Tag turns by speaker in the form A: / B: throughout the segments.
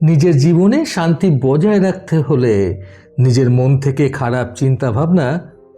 A: নিজের জীবনে শান্তি বজায় রাখতে হলে নিজের মন থেকে খারাপ চিন্তা ভাবনা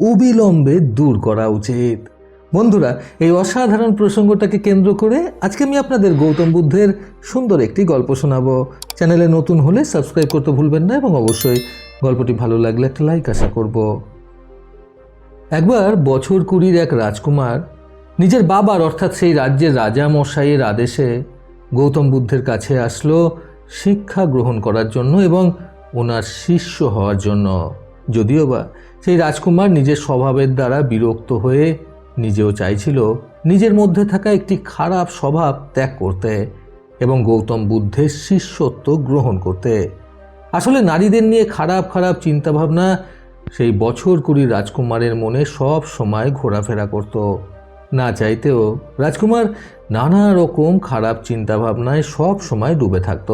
A: অবিলম্বে দূর করা উচিত। বন্ধুরা, এই অসাধারণ প্রসঙ্গটাকে কেন্দ্র করে আজকে আমি আপনাদের গৌতম বুদ্ধের সুন্দর একটি গল্প শোনাবো। চ্যানেলে নতুন হলে সাবস্ক্রাইব করতে ভুলবেন না এবং অবশ্যই গল্পটি ভালো লাগলে একটা লাইক আশা করব। একবার বছর কুড়ির এক রাজকুমার, নিজের বাবার অর্থাৎ সেই রাজ্যের রাজা মশাইয়ের আদেশে গৌতম বুদ্ধের কাছে আসলো শিক্ষা গ্রহণ করার জন্য এবং ওনার শিষ্য হওয়ার জন্য। যদিও বা সেই রাজকুমার নিজের স্বভাবের দ্বারা বিরক্ত হয়ে নিজেও চাইছিল নিজের মধ্যে থাকা একটি খারাপ স্বভাব ত্যাগ করতে এবং গৌতম বুদ্ধের শিষ্যত্ব গ্রহণ করতে। আসলে নারীদের নিয়ে খারাপ খারাপ চিন্তাভাবনা সেই বছর কুড়ি রাজকুমারের মনে সব সময় ঘোরাফেরা করত। না চাইতেও রাজকুমার নানা রকম খারাপ চিন্তাভাবনায় সব সময় ডুবে থাকত।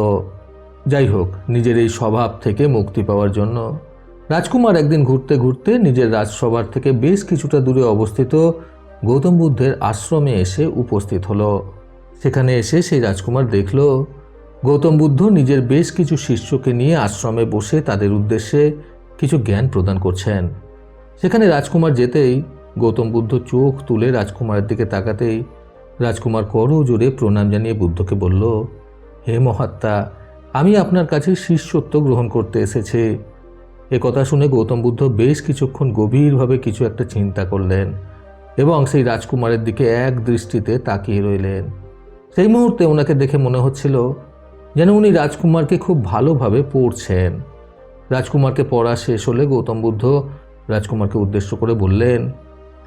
A: যাই হোক, নিজের এই স্বভাব থেকে মুক্তি পাওয়ার জন্য রাজকুমার একদিন ঘুরতে ঘুরতে নিজের রাজসভার থেকে বেশ কিছুটা দূরে অবস্থিত গৌতম বুদ্ধের আশ্রমে এসে উপস্থিত হলো। সেখানে এসে সেই রাজকুমার দেখল, গৌতম বুদ্ধ নিজের বেশ কিছু শিষ্যকে নিয়ে আশ্রমে বসে তাদের উদ্দেশ্যে কিছু জ্ঞান প্রদান করছেন। সেখানে রাজকুমার যেতেই গৌতম বুদ্ধ চোখ তুলে রাজকুমারের দিকে তাকাতেই রাজকুমার করো জোরে প্রণাম জানিয়ে বুদ্ধকে বলল, হে মহাত্মা, আমি আপনার কাছে শিষ্যত্ব গ্রহণ করতে এসেছি। এ কথা শুনে গৌতম বুদ্ধ বেশ কিছুক্ষণ গভীরভাবে কিছু একটা চিন্তা করলেন এবং সেই রাজকুমারের দিকে এক দৃষ্টিতে তাকিয়ে রইলেন। সেই মুহূর্তে ওনাকে দেখে মনে হচ্ছিল যেন উনি রাজকুমারকে খুব ভালোভাবে পড়ছেন। রাজকুমারকে পড়া শেষ হলে গৌতম বুদ্ধ রাজকুমারকে উদ্দেশ্য করে বললেন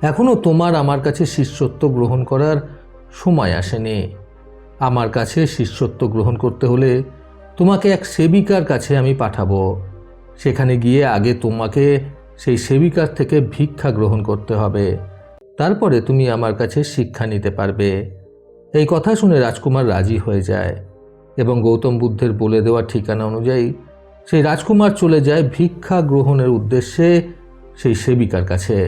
A: এখনও তোমার আমার কাছে শিষ্যত্ব গ্রহণ করার সময় আসেনি। আমার কাছে শিষ্যত্ব গ্রহণ করতে হলে তোমাকে এক সেবিকার কাছে আমি পাঠাবো। সেখানে গিয়ে আগে তোমাকে সেই সেবিকার থেকে ভিক্ষা গ্রহণ করতে হবে। তারপরে তুমি আমার কাছে শিক্ষা নিতে পারবে। এই কথা শুনে রাজকুমার রাজি হয়ে যায় এবং গৌতম বুদ্ধের বলে দেওয়া ঠিকানা অনুযায়ী সেই রাজকুমার চলে যায় ভিক্ষা গ্রহণের উদ্দেশ্যে সেই সেবিকার কাছে।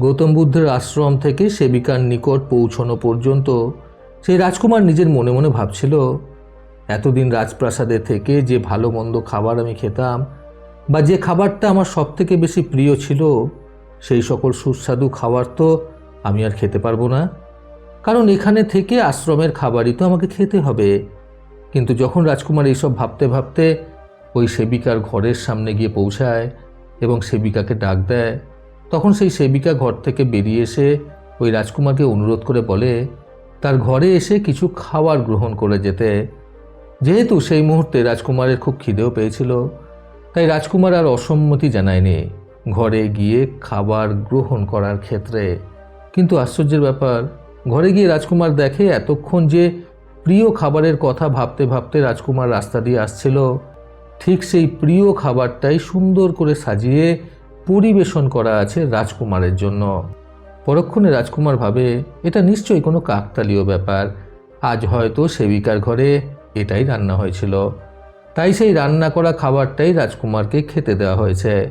A: গৌতম বুদ্ধের আশ্রম থেকে সেবিকার নিকট পৌঁছানো পর্যন্ত সেই রাজকুমার নিজের মনে মনে ভাবছিল, এতদিন রাজপ্রাসাদে থেকে যে ভালো মন্দ খাবার আমি খেতাম বা যে খাবারটা আমার সব থেকে বেশি প্রিয় ছিল, সেই সকল সুস্বাদু খাবার তো আমি আর খেতে পারব না। কারণ এখানে থেকে আশ্রমের খাবারই তো আমাকে খেতে হবে। কিন্তু যখন রাজকুমার এইসব ভাবতে ভাবতে ওই সেবিকার ঘরের সামনে গিয়ে পৌঁছায় এবং সেবিকাকে ডাক দেয় তখন সেই সেবিকা ঘর থেকে বেরিয়ে এসে ওই রাজকুমারকে অনুরোধ করে বলে, তার ঘরে এসে কিছু খাবার গ্রহণ করে যেতে। যেহেতু সেই মুহূর্তে রাজকুমারের খুব খিদেও পেয়েছিল, তাই রাজকুমার আর অসম্মতি জানায়নি ঘরে গিয়ে খাবার গ্রহণ করার ক্ষেত্রে। কিন্তু আশ্চর্যের ব্যাপার, ঘরে গিয়ে রাজকুমার দেখে এতক্ষণ যে প্রিয় খাবারের কথা ভাবতে ভাবতে রাজকুমার রাস্তা দিয়ে আসছিল, ঠিক সেই প্রিয় খাবারটাই সুন্দর করে সাজিয়ে পরিবেশন করা আছে রাজকুমারের জন্য। পরক্ষণে রাজকুমার ভাবে, এটা নিশ্চয়ই কোনো কাকতালীয় ব্যাপার। আজ হয়তো সেবিকার ঘরে এটাই রান্না হয়েছিল। তাই সেই রান্না করা খাবারটাই রাজকুমারকে খেতে দেওয়া হয়েছে।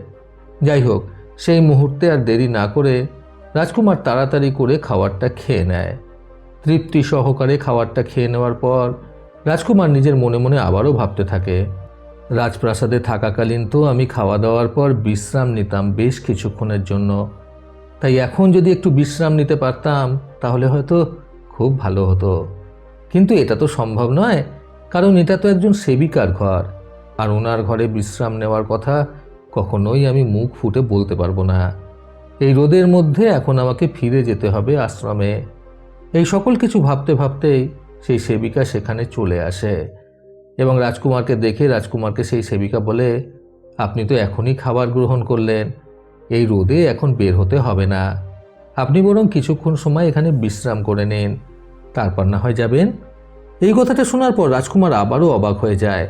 A: যাই হোক, সেই মুহূর্তে আর দেরি না করে রাজকুমার তাড়াতাড়ি করে খাবারটা খেয়ে নেয়। তৃপ্তি সহকারে খাবারটা খেয়ে নেওয়ার পর রাজকুমার নিজের মনে মনে আবারও ভাবতে থাকে রাজপ্রাসাদে থাকাকালীন তো আমি খাওয়া দাওয়ার পর বিশ্রাম নিতাম বেশ কিছুক্ষণের জন্য। তাই এখন যদি একটু বিশ্রাম নিতে পারতাম, তাহলে হয়তো খুব ভালো হতো। কিন্তু এটা তো সম্ভব নয়, কারণ এটা তো একজন সেবিকার ঘর। আর ওনার ঘরে বিশ্রাম নেওয়ার কথা কখনোই আমি মুখ ফুটে বলতে পারব না। এই রোদের মধ্যে এখন আমাকে ফিরে যেতে হবে আশ্রমে। এই সকল কিছু ভাবতে ভাবতেই সেই সেবিকা সেখানে চলে আসে। এবং রাজকুমারকে দেখে রাজকুমারকে সেই সেবিকা বলে, আপনি তো এখনই খাবার গ্রহণ করলেন। এই রোদে এখন বের হতে হবে না। আপনি বরং কিছুক্ষণ সময় এখানে বিশ্রাম করে নিন। তারপর না হয় যাবেন? এই কথাটা শোনার পর রাজকুমার আবারও অবাক হয়ে যায়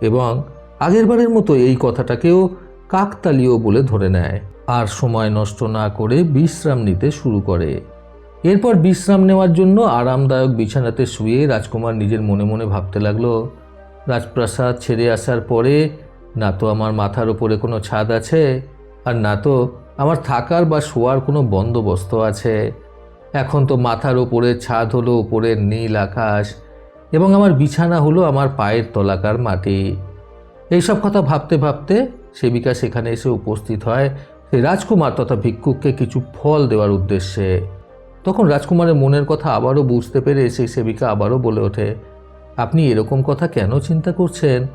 A: এবং আগেরবারের মতো এই কথাটাকেও কাকতালীয় বলে ধরে নেয়। আর সময় নষ্ট না করে বিশ্রাম নিতে শুরু করে। এরপর বিশ্রাম নেওয়ার জন্য আরামদায়ক বিছানাতে শুয়ে রাজকুমার নিজের মনে মনে ভাবতে লাগল রাজপ্রাসাদ ছেড়ে আসার পরে না তো আমার মাথার ওপরে কোনো ছাদ আছে, আর না তো আমার থাকার বা শোয়ার কোনো বন্দোবস্ত আছে। এখন তো মাথার ওপরে ছাদ হলো ওপরের নীল আকাশ, এবং আমার বিছানা হলো আমার পায়ের তলাকার মাটি। এইসব কথা ভাবতে ভাবতে সেবিকা সেখানে এসে উপস্থিত হয় সেই রাজকুমার তথা ভিক্ষুককে কিছু ফল দেওয়ার উদ্দেশ্যে। তখন রাজকুমারের মনের কথা আবারও বুঝতে পেরে সেই সেবিকা আবারও বলে ওঠে আপনি এরকম কথা কেন চিন্তা করছেন?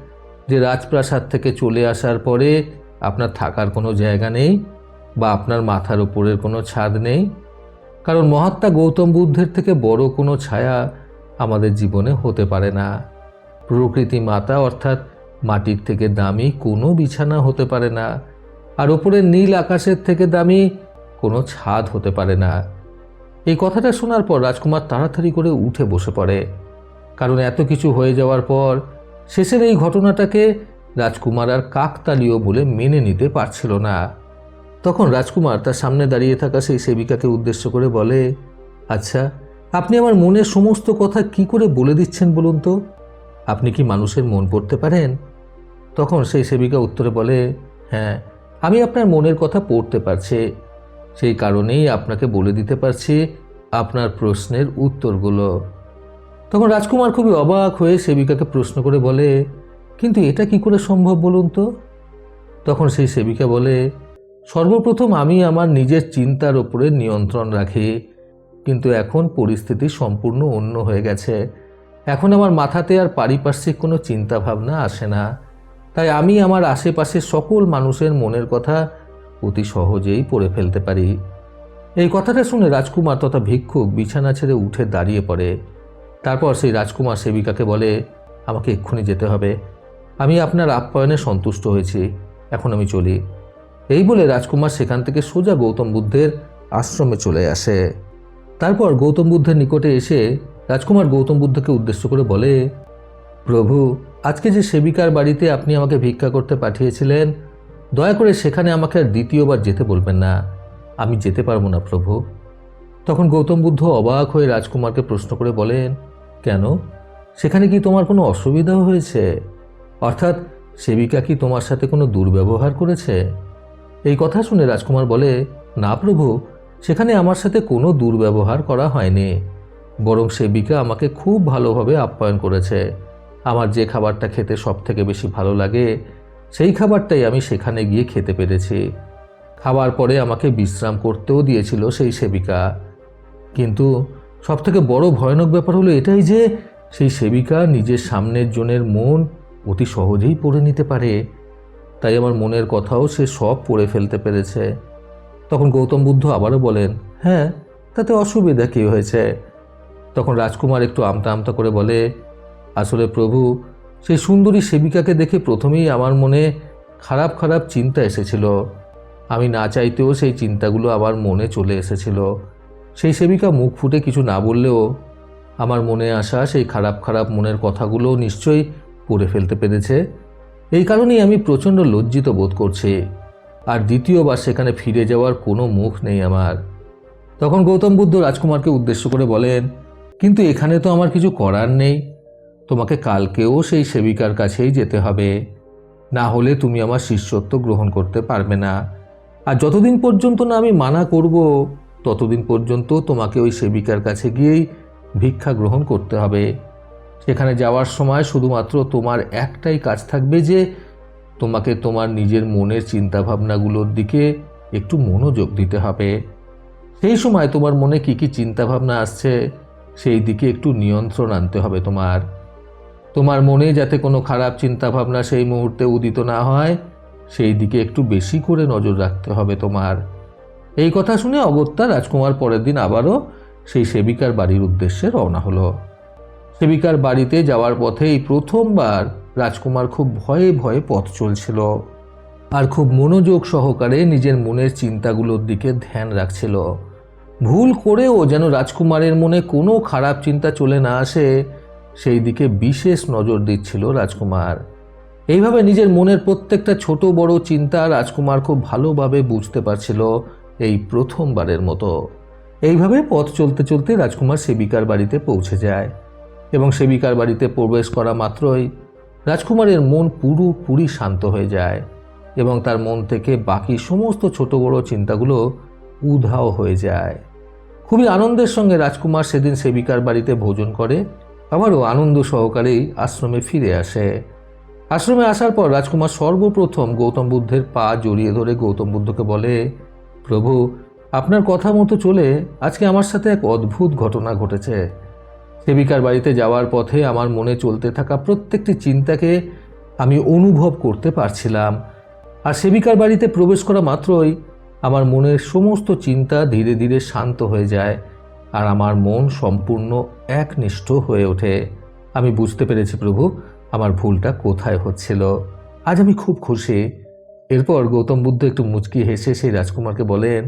A: যে রাজপ্রাসাদ থেকে চলে আসার পরে আপনার থাকার কোনো জায়গা নেই বা আপনার মাথার উপরের কোনো ছাদ নেই? কারণ মহাত্মা গৌতম বুদ্ধের থেকে বড় কোনো ছায়া আমাদের জীবনে হতে পারে না। প্রকৃতি মাতা অর্থাৎ মাটির থেকে দামি কোনো বিছানা হতে পারে না। আর ওপরের নীল আকাশের থেকে দামি কোনো ছাদ হতে পারে না। এই কথাটা শোনার পর রাজকুমার তাড়াতাড়ি করে উঠে বসে পড়ে। কারণ এত কিছু হয়ে যাওয়ার পর শেষের এই ঘটনাটাকে রাজকুমার আর কাকতালীয় বলে মেনে নিতে পারছিল না। তখন রাজকুমার তার সামনে দাঁড়িয়ে থাকা সেই সেবিকাকে উদ্দেশ্য করে বলে আচ্ছা আপনি আমার মনের সমস্ত কথা কি করে বলে দিচ্ছেন বলুন তো? আপনি কি মানুষের মন পড়তে পারেন? তখন সেই সেবিকা উত্তরে বলে হ্যাঁ আমি আপনার মনের কথা পড়তে পারছি। সেই কারণেই আপনাকে বলে দিতে পারছি আপনার প্রশ্নের উত্তরগুলো। তখন রাজকুমার খুবই অবাক হয়ে সেবিকাকে প্রশ্ন করে বলে, কিন্তু এটা কি করে সম্ভব বলুন তো? তখন সেই সেবিকা বলে, সর্বপ্রথম আমি আমার নিজের চিন্তার ওপরে নিয়ন্ত্রণ রাখি, কিন্তু এখন পরিস্থিতি সম্পূর্ণ অন্য হয়ে গেছে। এখন আমার মাথাতে আর পারিপার্শ্বিক কোনো চিন্তা ভাবনা আসে না। তাই আমি আমার আশেপাশে সকল মানুষের মনের কথা অতি সহজেই পড়ে ফেলতে পারি। এই কথাটা শুনে রাজকুমার তথা ভিক্ষুক বিছানা ছেড়ে উঠে দাঁড়িয়ে পড়ে। তারপর সেই রাজকুমার সেবিকাকে বলে, আমাকে এক্ষুনি যেতে হবে। আমি আপনার আপ্যায়নে সন্তুষ্ট হয়েছি। এখন আমি চলি। এই বলে রাজকুমার সেখান থেকে সোজা গৌতম বুদ্ধের আশ্রমে চলে আসে। তারপর গৌতম বুদ্ধের নিকটে এসে রাজকুমার গৌতম বুদ্ধকে উদ্দেশ্য করে বলে, প্রভু, আজকে যে সেবিকার বাড়িতে আপনি আমাকে ভিক্ষা করতে পাঠিয়েছিলেন, দয়া করে সেখানে আমাকে আর দ্বিতীয়বার যেতে বলবেন না। আমি যেতে পারব না প্রভু। তখন গৌতম বুদ্ধ অবাক হয়ে রাজকুমারকে প্রশ্ন করে বলেন কেন? সেখানে কি তোমার কোনো অসুবিধা হয়েছে? অর্থাৎ সেবিকা কি তোমার সাথে কোনো দুর্ব্যবহার করেছে? এই কথা শুনে রাজকুমার বলে, না প্রভু, সেখানে আমার সাথে কোনো দুর্ব্যবহার করা হয়নি। বরং সেবিকা আমাকে খুব ভালোভাবে আপ্যায়ন করেছে। আমার যে খাবারটা খেতে সব থেকে বেশি ভালো লাগে, সেই খাবারটাই আমি সেখানে গিয়ে খেতে পেরেছি। খাবার পরে আমাকে বিশ্রাম করতেও দিয়েছিল সেই সেবিকা। কিন্তু সবথেকে বড় ভয়ানক ব্যাপার হলো এটাই যে সেই সেবিকা নিজের সামনের জনের মন অতি সহজেই পড়ে নিতে পারে। তাই আমার মনের কথাও সে সব পড়ে ফেলতে পেরেছে। তখন গৌতম বুদ্ধ আবারও বলেন হ্যাঁ তাতে অসুবিধা কী হয়েছে? তখন রাজকুমার একটু আমতা আমতা করে বলে, আসলে প্রভু, সেই সুন্দরী সেবিকাকে দেখে প্রথমেই আমার মনে খারাপ খারাপ চিন্তা এসেছিল। আমি না চাইতেও সেই চিন্তাগুলো আমার মনে চলে এসেছিল। সেই সেবিকা মুখ ফুটে কিছু না বললেও আমার মনে আসা সেই খারাপ খারাপ মনের কথাগুলো নিশ্চয়ই পড়ে ফেলতে পেরেছে। এই কারণেই আমি প্রচণ্ড লজ্জিত বোধ করছি। আর দ্বিতীয়বার সেখানে ফিরে যাওয়ার কোনো মুখ নেই আমার। তখন গৌতম বুদ্ধ রাজকুমারকে উদ্দেশ্য করে বলেন, কিন্তু এখানে তো আমার কিছু করার নেই। তোমাকে কালকেও সেই সেবিকার কাছেই যেতে হবে। না হলে তুমি আমার শিষ্যত্ব গ্রহণ করতে পারবে না। আর যতদিন পর্যন্ত না আমি মানা করব ততদিন পর্যন্ত তোমাকে ওই সেবিকার কাছে গিয়েই ভিক্ষা গ্রহণ করতে হবে। সেখানে যাওয়ার সময় শুধুমাত্র তোমার একটাই কাজ থাকবে যে, তোমাকে তোমার নিজের মনের চিন্তাভাবনাগুলোর দিকে একটু মনোযোগ দিতে হবে। সেই সময় তোমার মনে কি কি চিন্তাভাবনা আসছে, সেই দিকে একটু নিয়ন্ত্রণ আনতে হবে তোমার। তোমার মনে যাতে কোনো খারাপ চিন্তাভাবনা সেই মুহূর্তে উদিত না হয়, সেই দিকে একটু বেশি করে নজর রাখতে হবে তোমার। এই কথা শুনে অগত্যা রাজকুমার পরের দিন আবারও সেই সেবিকার বাড়ির উদ্দেশ্যে রওনা হলো। সেবিকার বাড়িতে যাওয়ার পথে এই প্রথমবার রাজকুমার খুব ভয়ে ভয়ে পথ চলছিল আর খুব মনোযোগ সহকারে নিজের মনের চিন্তাগুলোর দিকে ধ্যান রাখছিল। ভুল করেও যেন রাজকুমারের মনে কোনো খারাপ চিন্তা চলে না আসে, সেই দিকে বিশেষ নজর দিচ্ছিল রাজকুমার। এইভাবে নিজের মনের প্রত্যেকটা ছোট বড় চিন্তা রাজকুমার খুব ভালোভাবে বুঝতে পারছিল এই প্রথমবারের মতো। এইভাবে পথ চলতে চলতে রাজকুমার সেবিকার বাড়িতে পৌঁছে যায় এবং সেবিকার বাড়িতে প্রবেশ করা মাত্রই রাজকুমারের মন পুরোপুরি শান্ত হয়ে যায় এবং তার মন থেকে বাকি সমস্ত ছোট বড় চিন্তাগুলো উধাও হয়ে যায়। খুবই আনন্দের সঙ্গে রাজকুমার সেদিন সেবিকার বাড়িতে ভোজন করে, আবারও আনন্দ সহকারেই আশ্রমে ফিরে আসে। আশ্রমে আসার পর রাজকুমার সর্বপ্রথম গৌতম বুদ্ধের পা জড়িয়ে ধরে গৌতম বুদ্ধকে বলে প্রভু, আপনার কথা মতো চলে আজকে আমার সাথে এক অদ্ভুত ঘটনা ঘটেছে। সেবিকার বাড়িতে যাওয়ার পথে আমার মনে চলতে থাকা প্রত্যেকটি চিন্তাকে আমি অনুভব করতে পারছিলাম। আর সেবিকার বাড়িতে প্রবেশ করা মাত্রই আমার মনের সমস্ত চিন্তা ধীরে ধীরে শান্ত হয়ে যায় আর আমার মন সম্পূর্ণ একনিষ্ঠ হয়ে ওঠে। আমি বুঝতে পেরেছি প্রভু, আমার ভুলটা কোথায় হচ্ছিল। আজ আমি খুব খুশি। এরপর গৌতম বুদ্ধ একটু মুচকি হেসে সেই রাজকুমারকে বলেন,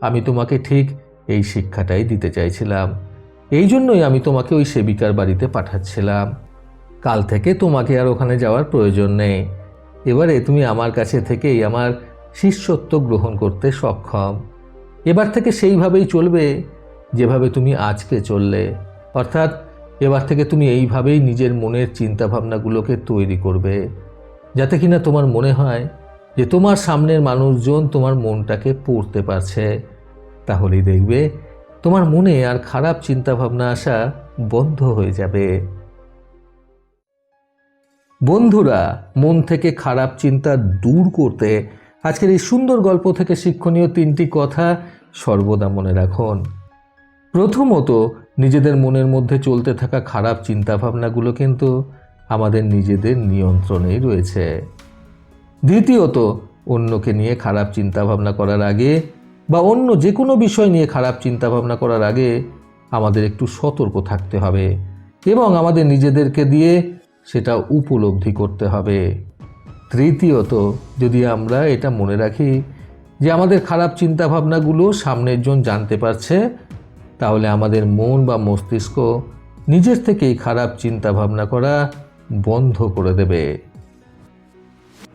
A: আমি তোমাকে ঠিক এই শিক্ষাটাই দিতে চাইছিলাম। এই জন্যই আমি তোমাকে ওই সেবিকার বাড়িতে পাঠাচ্ছিলাম। কাল থেকে তোমাকে আর ওখানে যাওয়ার প্রয়োজন নেই। এবারে তুমি আমার কাছে থেকেই আমার শিষ্যত্ব গ্রহণ করতে সক্ষম। এবার থেকে সেইভাবেই চলবে যেভাবে তুমি আজকে চললে। অর্থাৎ এবার থেকে তুমি এইভাবেই নিজের মনের চিন্তাভাবনাগুলোকে তৈরি করবে। যাতে কিনা তোমার মনে হয় যে তোমার সামনের মানুষজন তোমার মনটাকে পড়তে পারছে। তাহলেই দেখবে তোমার মনে আর খারাপ চিন্তাভাবনা আসা বন্ধ হয়ে যাবে। বন্ধুরা, মন থেকে খারাপ চিন্তা দূর করতে আজকের এই সুন্দর গল্প থেকে শিক্ষণীয় তিনটি কথা সর্বদা মনে রাখুন। প্রথমত, নিজেদের মনের মধ্যে চলতে থাকা খারাপ চিন্তাভাবনাগুলো কিন্তু আমাদের নিজেদের নিয়ন্ত্রণেই রয়েছে। দ্বিতীয়ত, অন্যকে নিয়ে খারাপ চিন্তাভাবনা করার আগে বা অন্য যে কোনো বিষয় নিয়ে খারাপ চিন্তাভাবনা করার আগে আমাদের একটু সতর্ক থাকতে হবে এবং আমাদের নিজেদেরকে দিয়ে সেটা উপলব্ধি করতে হবে। তৃতীয়ত, যদি আমরা এটা মনে রাখি যে আমাদের খারাপ চিন্তাভাবনাগুলো সামনের জন জানতে পারছে, তাহলে আমাদের মন বা মস্তিষ্ক নিজের থেকেই খারাপ চিন্তাভাবনা করা বন্ধ করে দেবে।